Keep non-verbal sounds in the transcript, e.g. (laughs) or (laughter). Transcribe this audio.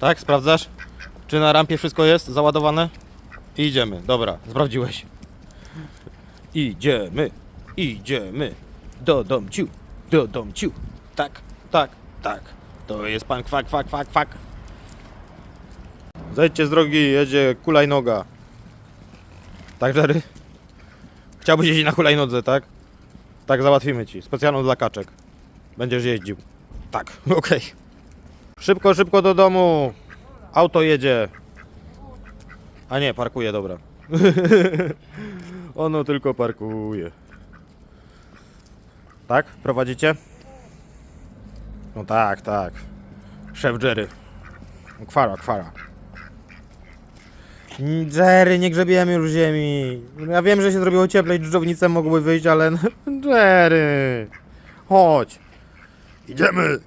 Tak, sprawdzasz? Czy na rampie wszystko jest załadowane? Idziemy. Dobra, sprawdziłeś. Idziemy, idziemy. Do domciu, do domciu. Tak, tak, tak. To jest pan kwak, kwak, kwak, kwak. Zejdźcie z drogi, jedzie kulajnoga. Tak, Jerry? Chciałbyś jeździć na hulajnodze, tak? Tak, załatwimy ci. Specjalną dla kaczek. Będziesz jeździł. Tak, (laughs) okej. Szybko, szybko do domu. Auto jedzie. A nie, parkuje, dobra. (laughs) ono tylko parkuje. Tak? Prowadzicie? No tak, tak. Szef Jerry. Kwara, kwara. Jerry, nie grzebiemy już ziemi. Ja wiem, że się zrobiło cieplej, dżdżownice mogły wyjść, ale... (laughs) Jerry! Chodź! Idziemy!